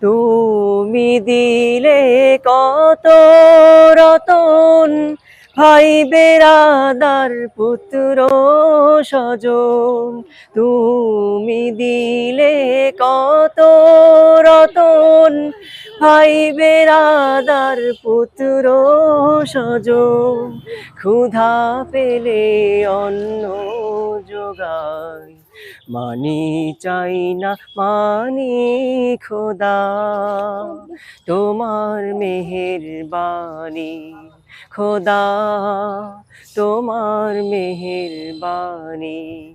তুমি দিলে কত রতন, ভাই বেরাদার পুত্র স্বজন। তুমি দিলে কত রতন, ভাই বেরাদার পুত্র স্বজন। ক্ষুধা পেলে অন্ন যোগায়। মানি চাই না মানি খোদা। তোমার মেহের বাণী খোদা। তোমার মেহের বাণী